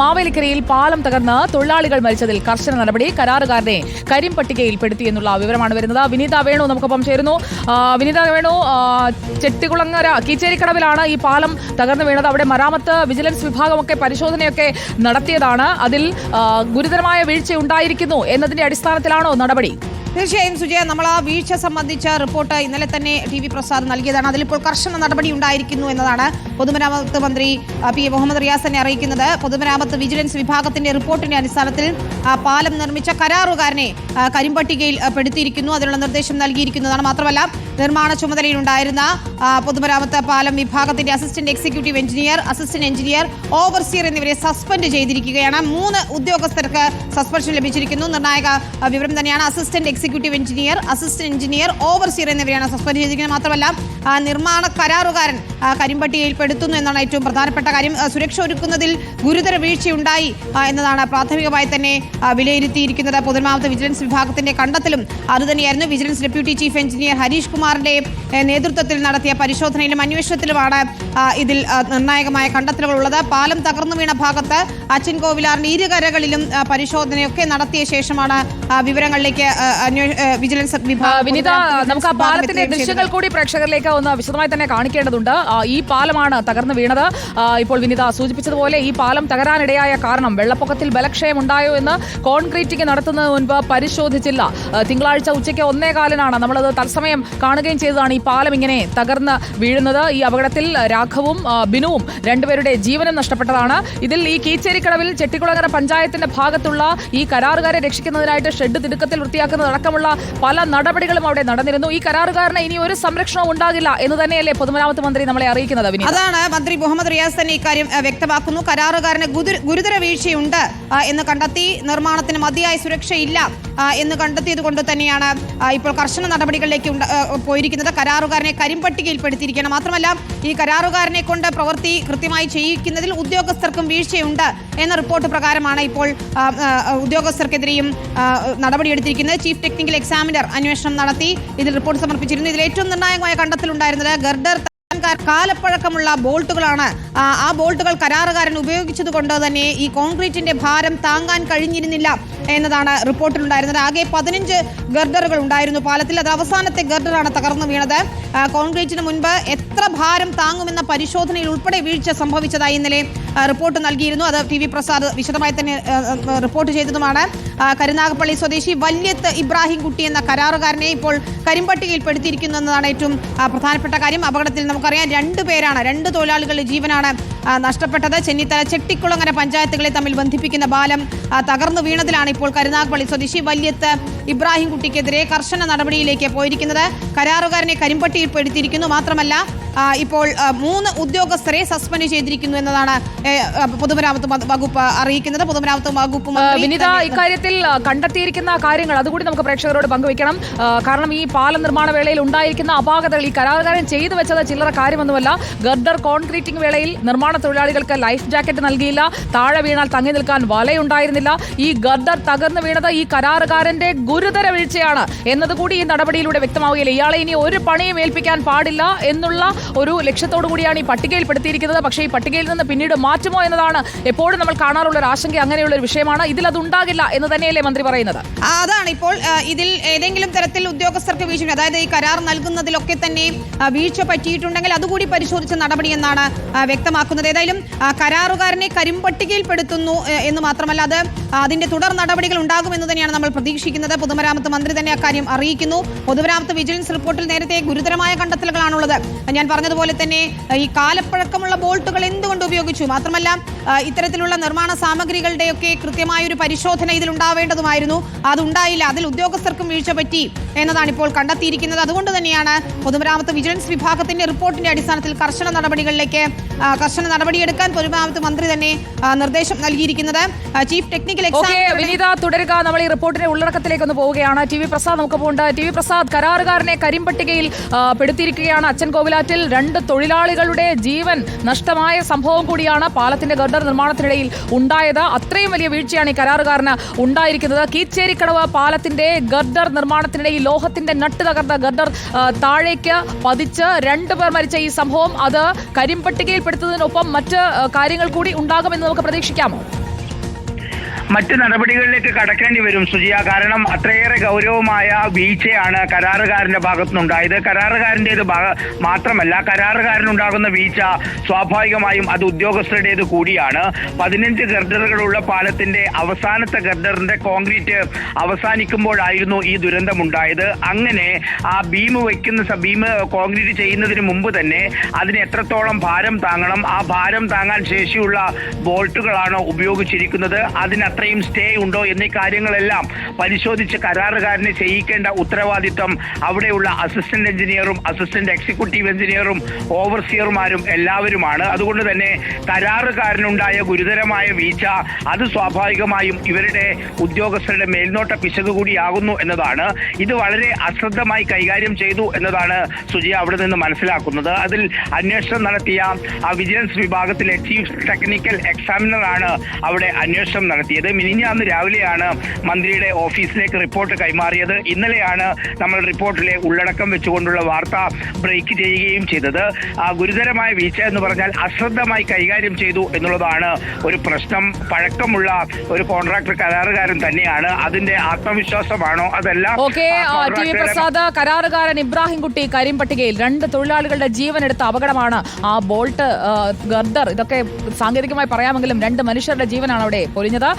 മാവേലിക്കരയിൽ പാലം തകർന്ന് തൊഴിലാളികൾ മരിച്ചതിൽ കർശന നടപടി കരാറുകാരനെ കരിമ്പട്ടികയിൽ പെടുത്തി എന്നുള്ള വിവരമാണ് വരുന്നത്. വിനീത വേണു നമുക്കൊപ്പം ചേരുന്നു. വിനീത വേണു ചെട്ടികുളങ്ങര കീച്ചേരിക്കടവിലാണ് ഈ പാലം തകർന്നു വീണത്. അവിടെ മരാമത്ത് വിജിലൻസ് വിഭാഗമൊക്കെ പരിശോധനയൊക്കെ നടത്തിയതാണ്. അതിൽ ഗുരുതരമായ വീഴ്ച ഉണ്ടായിരിക്കുന്നു എന്നതിന്റെ അടിസ്ഥാനത്തിലാണോ നടപടി? തീർച്ചയായും സുജയ നമ്മൾ ആ വീഴ്ച സംബന്ധിച്ച റിപ്പോർട്ട് ഇന്നലെ തന്നെ ടി വി പ്രസാദ് നൽകിയതാണ്. അതിലിപ്പോൾ കർശന നടപടി ഉണ്ടായിരിക്കുന്നു എന്നതാണ് പൊതുമരാമത്ത് മന്ത്രി പി. മുഹമ്മദ് റിയാസ് തന്നെ അറിയിക്കുന്നത്. പൊതുമരാമത്ത് വിജിലൻസ് വിഭാഗത്തിന്റെ റിപ്പോർട്ടിന്റെ അടിസ്ഥാനത്തിൽ പാലം നിർമ്മിച്ച കരാറുകാരനെ കരിമ്പട്ടികയിൽ പെടുത്തിയിരിക്കുന്നു. അതിനുള്ള നിർദ്ദേശം നൽകിയിരിക്കുന്നതാണ്. മാത്രമല്ല നിർമ്മാണ ചുമതലയിലുണ്ടായിരുന്ന പൊതുമരാമത്ത് പാലം വിഭാഗത്തിന്റെ assistant executive engineer assistant engineer overseer എന്നിവരെ സസ്പെൻഡ് ചെയ്തിരിക്കുകയാണ്. മൂന്ന് ഉദ്യോഗസ്ഥർക്ക് സസ്പെൻഷൻ ലഭിച്ചിരിക്കുന്നു. നിർണായക വിവരം തന്നെയാണ്. Assistant executive engineer assistant engineer overseer എന്നിവരെയാണ് സസ്പെൻഡ് ചെയ്തിരിക്കുന്നത് മാത്രമല്ല നിർമ്മാണ കരാറുകാരൻ കരിമ്പട്ടികയിൽ പെടുത്തുന്നു എന്നാണ് ഏറ്റവും പ്രധാനപ്പെട്ട കാര്യം. സുരക്ഷ ഒരുക്കുന്നതിൽ ഗുരുതര വീഴ്ചയുണ്ടായി എന്നതാണ് പ്രാഥമികമായി തന്നെ വിലയിരുത്തിയിരിക്കുന്നത്. പൊതുമരാമത്ത് വിജിലൻസ് വിഭാഗത്തിന്റെ കണ്ടെത്തലും അതുതന്നെയായിരുന്നു. Vigilance deputy chief engineer Harish കുമാറിന്റെ നേതൃത്വത്തിൽ നടത്തിയ പരിശോധനയിലും അന്വേഷണത്തിലുമാണ് ഇതിൽ നിർണായകമായ കണ്ടെത്തലുകൾ ഉള്ളത് പാലം തകർന്നു വീണ ഭാഗത്ത് അച്ഛൻ കോവിലാറിന്റെ ഇരുകരകളിലും പരിശോധനയൊക്കെ നടത്തിയ ശേഷമാണ് വിവരങ്ങളിലേക്ക് വിജിലൻസ് വിനീത നമുക്ക് ആ പാലത്തിന്റെ ദൃശ്യങ്ങൾ കൂടി പ്രേക്ഷകരിലേക്ക് ഒന്ന് വിശദമായി തന്നെ കാണിക്കേണ്ടതുണ്ട്. ഈ പാലമാണ് തകർന്നു വീണത്. ഇപ്പോൾ വിനിത സൂചിപ്പിച്ചതുപോലെ ഈ പാലം തകരാനിടയായ കാരണം വെള്ളപ്പൊക്കത്തിൽ ബലക്ഷയം ഉണ്ടായോ എന്ന് കോൺക്രീറ്റിംഗ് നടത്തുന്നതിന് മുൻപ് പരിശോധിച്ചില്ല. തിങ്കളാഴ്ച ഉച്ചയ്ക്ക് ഒന്നേ കാലിനാണ് നമ്മളത് തത്സമയം കാണുകയും ചെയ്തതാണ് ഈ പാലം ഇങ്ങനെ തകർന്ന് വീഴുന്നത്. ഈ അപകടത്തിൽ രാഘവും ബിനുവും രണ്ടുപേരുടെ ജീവനും നഷ്ടപ്പെട്ടതാണ്. ഇതിൽ ഈ കീച്ചേരിക്കടവിൽ ചെട്ടിക്കുളങ്ങര പഞ്ചായത്തിന്റെ ഭാഗത്തുള്ള ഈ കരാറുകാരെ രക്ഷിക്കുന്നതിനായിട്ട് ഷെഡ് തിടുക്കത്തിൽ വൃത്തിയാക്കുന്നതടക്കമുള്ള പല നടപടികളും അവിടെ നടന്നിരുന്നു. ഈ കരാറുകാരന് ഇനി ഒരു സംരക്ഷണവും ഉണ്ടാകില്ല എന്ന് തന്നെയല്ലേ പൊതുമരാമത്ത് മന്ത്രി നമ്മളെ അറിയിക്കുന്നത് അതാണ് മന്ത്രി മുഹമ്മദ് റിയാസ് തന്നെ ഇക്കാര്യം വ്യക്തമാക്കുന്നു. കരാറുകാരന് ഗുരു- ഗുരുതര വീഴ്ചയുണ്ട് എന്ന് കണ്ടെത്തി. നിർമ്മാണത്തിന് മതിയായ സുരക്ഷയില്ല എന്ന് കണ്ടെത്തിയത് കൊണ്ട് തന്നെയാണ് ഇപ്പോൾ കർശന നടപടികളിലേക്ക് പോയിരിക്കുന്നത്. കരാറുകാരനെ കരിമ്പട്ടികയിൽപ്പെടുത്തിയിരിക്കുകയാണ്. മാത്രമല്ല ഈ കരാറുകാരനെ കൊണ്ട് പ്രവൃത്തി കൃത്യമായി ചെയ്യിക്കുന്നതിൽ ഉദ്യോഗസ്ഥർക്കും വീഴ്ചയുണ്ട് എന്ന റിപ്പോർട്ട് പ്രകാരമാണ് ഇപ്പോൾ ഉദ്യോഗസ്ഥർക്കെതിരെയും നടപടിയെടുത്തിരിക്കുന്നത്. ചീഫ് ടെക്നിക്കൽ എക്സാമിനർ അന്വേഷണം നടത്തി. ഇതിൽ റിപ്പോർട്ട് സമർപ്പിച്ചിരുന്നു. ഇതിൽ ഏറ്റവും നിർണായകമായ കണ്ടെത്തലുണ്ടായിരുന്നത് ഗർഡർ കാലപ്പഴക്കമുള്ള ബോൾട്ടുകളാണ്. ആ, ബോൾട്ടുകൾ കരാറുകാരൻ ഉപയോഗിച്ചത് കൊണ്ട് തന്നെ ഈ കോൺക്രീറ്റിന്റെ ഭാരം താങ്ങാൻ കഴിഞ്ഞിരുന്നില്ല. എന്നതാണ് റിപ്പോർട്ടിലുണ്ടായിരുന്നത്. ആകെ പതിനഞ്ച് ഗർഡറുകൾ ഉണ്ടായിരുന്നു പാലത്തിൽ. അത് അവസാനത്തെ ഗർഡറാണ് തകർന്നു വീണത്. കോൺക്രീറ്റിന് മുൻപ് എത്ര ഭാരം താങ്ങുമെന്ന പരിശോധനയിൽ ഉൾപ്പെടെ വീഴ്ച സംഭവിച്ചതായി ഇന്നലെ റിപ്പോർട്ട് നൽകിയിരുന്നു. അത് ടി വി പ്രസാദ് വിശദമായി തന്നെ റിപ്പോർട്ട് ചെയ്തതുമാണ്. കരുനാഗപ്പള്ളി സ്വദേശി വല്യത്ത് ഇബ്രാഹിം കുട്ടി എന്ന കരാറുകാരനെ ഇപ്പോൾ കരിമ്പട്ടികയിൽ പെടുത്തിയിരിക്കുന്നു എന്നതാണ് ഏറ്റവും പ്രധാനപ്പെട്ട കാര്യം. അപകടത്തിൽ നമുക്കറിയാം രണ്ട് പേരാണ് രണ്ട് തൊഴിലാളികളുടെ ജീവനാണ് നഷ്ടപ്പെട്ടത്. ചെന്നിത്തല ചെട്ടിക്കുളങ്ങര പഞ്ചായത്തുകളെ തമ്മിൽ ബന്ധിപ്പിക്കുന്ന പാലം തകർന്നു വീണതിലാണ് ഇപ്പോൾ കരുനാഗപ്പള്ളി സ്വദേശി വല്യത്ത് ഇബ്രാഹിം കുട്ടിക്കെതിരെ കർശന നടപടിയിലേക്ക് പോയിരിക്കുന്നത്. കരാറുകാരനെ കരിമ്പട്ടിയിൽ പെടുത്തിയിരിക്കുന്നു. മാത്രമല്ല ഇപ്പോൾ മൂന്ന് ഉദ്യോഗസ്ഥരെ സസ്പെൻഡ് ചെയ്തിരിക്കുന്നു എന്നതാണ് പൊതുമരാമത്ത് വകുപ്പ് അറിയിക്കുന്നത്. പൊതുമരാമത്ത് വകുപ്പ് വിനിത ഇക്കാര്യത്തിൽ കണ്ടെത്തിയിരിക്കുന്ന കാര്യങ്ങൾ അതുകൂടി നമുക്ക് പ്രേക്ഷകരോട് പങ്കുവയ്ക്കണം. കാരണം ഈ പാലം നിർമ്മാണ വേളയിൽ ഉണ്ടായിരിക്കുന്ന അപാകതകൾ ഈ കരാറുകാരൻ ചെയ്തു വെച്ചത് ചില്ലറ കാര്യമൊന്നുമല്ല. ഗർഡർ കോൺക്രീറ്റിംഗ് വേളയിൽ നിർമ്മാണ തൊഴിലാളികൾക്ക് ലൈഫ് ജാക്കറ്റ് നൽകിയില്ല. താഴെ വീണാൽ തങ്ങി നിൽക്കാൻ വലയുണ്ടായിരുന്നില്ല. ഈ ഗദ്ദർ തകർന്നു വീണത് ഈ കരാറുകാരന്റെ ഗുരുതര വീഴ്ചയാണ് എന്നതുകൂടി ഈ നടപടിയിലൂടെ വ്യക്തമാവുകയില്ല. ഇയാളെ ഇനി ഒരു പണിയും ഏൽപ്പിക്കാൻ പാടില്ല എന്നുള്ള ഒരു ലക്ഷ്യത്തോടു കൂടിയാണ് ഈ പട്ടികയിൽപ്പെടുത്തിയിരിക്കുന്നത് പക്ഷേ ഈ പട്ടികയിൽ നിന്ന് പിന്നീട് മാറ്റുമോ എന്നതാണ് എപ്പോഴും നമ്മൾ കാണാറുള്ള ഒരു ആശങ്ക അങ്ങനെയുള്ള ഒരു വിഷയമാണ്. ഇതിൽ അതുണ്ടാകില്ല എന്ന് തന്നെയല്ലേ മന്ത്രി പറയുന്നത്? അതാണ് ഇപ്പോൾ ഇതിൽ ഏതെങ്കിലും തരത്തിൽ ഉദ്യോഗസ്ഥർക്ക് വീഴ്ച അതായത് ഈ കരാർ നൽകുന്നതിലൊക്കെ തന്നെ വീഴ്ച പറ്റിയിട്ടുണ്ടെങ്കിൽ അതുകൂടി പരിശോധിച്ച നടപടി എന്നാണ് ആ, വ്യക്തമാക്കുന്നത് ഏതായാലും കരാറുകാരനെ കരിമ്പട്ടികയിൽപ്പെടുത്തുന്നു എന്ന് മാത്രമല്ല അത് അതിന്റെ തുടർ നടപടികൾ ഉണ്ടാകുമെന്ന് തന്നെയാണ് നമ്മൾ പ്രതീക്ഷിക്കുന്നത്. പൊതുമരാമത്ത് മന്ത്രി തന്നെ അക്കാര്യം അറിയിക്കുന്നു. പൊതുമരാമത്ത് വിജിലൻസ് റിപ്പോർട്ടിൽ നേരത്തെ ഗുരുതരമായ കണ്ടെത്തലുകളാണുള്ളത്. ഞാൻ പറഞ്ഞതുപോലെ തന്നെ ഈ കാലപ്പഴക്കമുള്ള ബോൾട്ടുകൾ എന്തുകൊണ്ട് ഉപയോഗിച്ചു? മാത്രമല്ല ഇത്തരത്തിലുള്ള നിർമ്മാണ സാമഗ്രികളുടെയൊക്കെ കൃത്യമായ ഒരു പരിശോധന ഇതിൽ ഉണ്ടാവേണ്ടതുമായിരുന്നു അതുണ്ടായില്ല. അതിൽ ഉദ്യോഗസ്ഥർക്കും വീഴ്ച പറ്റി എന്നതാണ് ഇപ്പോൾ കണ്ടെത്തിയിരിക്കുന്നത്. അതുകൊണ്ട് തന്നെയാണ് പൊതുമരാമത്ത് വിജിലൻസ് വിഭാഗത്തിന്റെ റിപ്പോർട്ടിന്റെ അടിസ്ഥാനത്തിൽ കർശന നടപടികളിലേക്ക് കർശന നടപടിയെടുക്കാൻ പൊതുമരാമത്ത് മന്ത്രി തന്നെ നിർദ്ദേശം നൽകിയിരിക്കുന്നത്. ചീഫ് ടെക്നിക്കൽ വിനീത തുടരുക. നമ്മൾ ഈ റിപ്പോർട്ടിന്റെ ഉള്ളടക്കത്തിലേക്ക് ഒന്ന് പോവുകയാണ്. ടി വി പ്രസാദ് നമുക്ക് പോകുന്നുണ്ട് ടി വി പ്രസാദ് കരാറുകാരനെ കരിമ്പട്ടികയിൽ പെടുത്തിയിരിക്കുകയാണ് അച്ഛൻ കോവിലാറ്റിൽ. രണ്ട് തൊഴിലാളികളുടെ ജീവൻ നഷ്ടമായ സംഭവം കൂടിയാണ് പാലത്തിന്റെ ഗർഡർ നിർമ്മാണത്തിനിടയിൽ ഉണ്ടായത്. അത്രയും വലിയ വീഴ്ചയാണ് ഈ കരാറുകാരന് ഉണ്ടായിരിക്കുന്നത്. കീച്ചേരിക്കടവ് പാലത്തിന്റെ ഗർഡർ നിർമ്മാണത്തിനിടയിൽ ലോഹത്തിന്റെ നട്ട് തകർന്ന ഗർഡർ താഴേക്ക് പതിച്ച് രണ്ടുപേർ മരിച്ച ഈ സംഭവം. അത് കരിമ്പട്ടികയിൽപ്പെടുത്തുന്നതിനൊപ്പം മറ്റ് കാര്യങ്ങൾ കൂടി ഉണ്ടാകുമെന്ന് നമുക്ക് പ്രതീക്ഷിക്കാമോ? മറ്റ് നടപടികളിലേക്ക് കടക്കേണ്ടി വരും സുജിയ. കാരണം അത്രയേറെ ഗൗരവമായ വീഴ്ചയാണ് കരാറുകാരന്റെ ഭാഗത്തുനിന്നുണ്ടായത്. കരാറുകാരന്റേത് മാത്രമല്ല കരാറുകാരനുണ്ടാകുന്ന വീഴ്ച സ്വാഭാവികമായും അത് ഉദ്യോഗസ്ഥരുടേത് കൂടിയാണ്. പതിനഞ്ച് ഗർഡറുകളുള്ള പാലത്തിന്റെ അവസാനത്തെ ഗർഡറിന്റെ കോൺക്രീറ്റ് അവസാനിക്കുമ്പോഴായിരുന്നു ഈ ദുരന്തമുണ്ടായത്. അങ്ങനെ ആ ബീം വയ്ക്കുന്ന ബീം കോൺക്രീറ്റ് ചെയ്യുന്നതിന് മുമ്പ് തന്നെ അതിന് എത്രത്തോളം ഭാരം താങ്ങണം? ആ ഭാരം താങ്ങാൻ ശേഷിയുള്ള ബോൾട്ടുകളാണ് ഉപയോഗിച്ചിരിക്കുന്നത്. അതിന് അത്രയും സ്റ്റേ ഉണ്ടോ എന്നീ കാര്യങ്ങളെല്ലാം പരിശോധിച്ച് കരാറുകാരനെ ചെയ്യിക്കേണ്ട ഉത്തരവാദിത്വം അവിടെയുള്ള അസിസ്റ്റന്റ് എഞ്ചിനീയറും അസിസ്റ്റന്റ് എക്സിക്യൂട്ടീവ് എഞ്ചിനീയറും ഓവർസിയർമാരും എല്ലാവരുമാണ്. അതുകൊണ്ട് തന്നെ കരാറുകാരനുണ്ടായ ഗുരുതരമായ വീഴ്ച അത് സ്വാഭാവികമായും ഇവരുടെ ഉദ്യോഗസ്ഥരുടെ മേൽനോട്ട പിശക് കൂടിയാകുന്നു എന്നതാണ്. ഇത് വളരെ അശ്രദ്ധമായി കൈകാര്യം ചെയ്തു എന്നതാണ് സുജി അവിടെ നിന്ന് മനസ്സിലാക്കുന്നത്. അതിൽ അന്വേഷണം നടത്തിയ വിജിലൻസ് വിഭാഗത്തിലെ ചീഫ് ടെക്നിക്കൽ എക്സാമിനറാണ് അവിടെ അന്വേഷണം നടത്തിയത്. മിനിഞ്ഞാന്ന് രാവിലെയാണ് മന്ത്രിയുടെ ഓഫീസിലേക്ക് റിപ്പോർട്ട് കൈമാറിയത്. ഇന്നലെയാണ് നമ്മൾ റിപ്പോർട്ടിലെ ഉള്ളടക്കം വെച്ചുകൊണ്ടുള്ള വാർത്ത ബ്രേക്ക് ചെയ്യുകയും ചെയ്തത്. ആ ഗുരുതരമായ വീഴ്ച എന്ന് പറഞ്ഞാൽ അശ്രദ്ധമായി കൈകാര്യം ചെയ്തു എന്നുള്ളതാണ് ഒരു പ്രശ്നം. പഴക്കമുള്ള ഒരു കോൺട്രാക്ടർ കരാറുകാരൻ തന്നെയാണ്. അതിന്റെ ആത്മവിശ്വാസമാണോ അതല്ല? ടി വി പ്രസാദ് കരാറുകാരൻ ഇബ്രാഹിം കുട്ടി കരിമ്പട്ടികയിൽ രണ്ട് തൊഴിലാളികളുടെ ജീവൻ എടുത്ത അപകടമാണ് ആ ബോൾട്ട് ഗർദർ. ഇതൊക്കെ സാങ്കേതികമായി പറയാമെങ്കിലും രണ്ട് മനുഷ്യരുടെ ജീവനാണ് അവിടെ പൊലിഞ്ഞത്.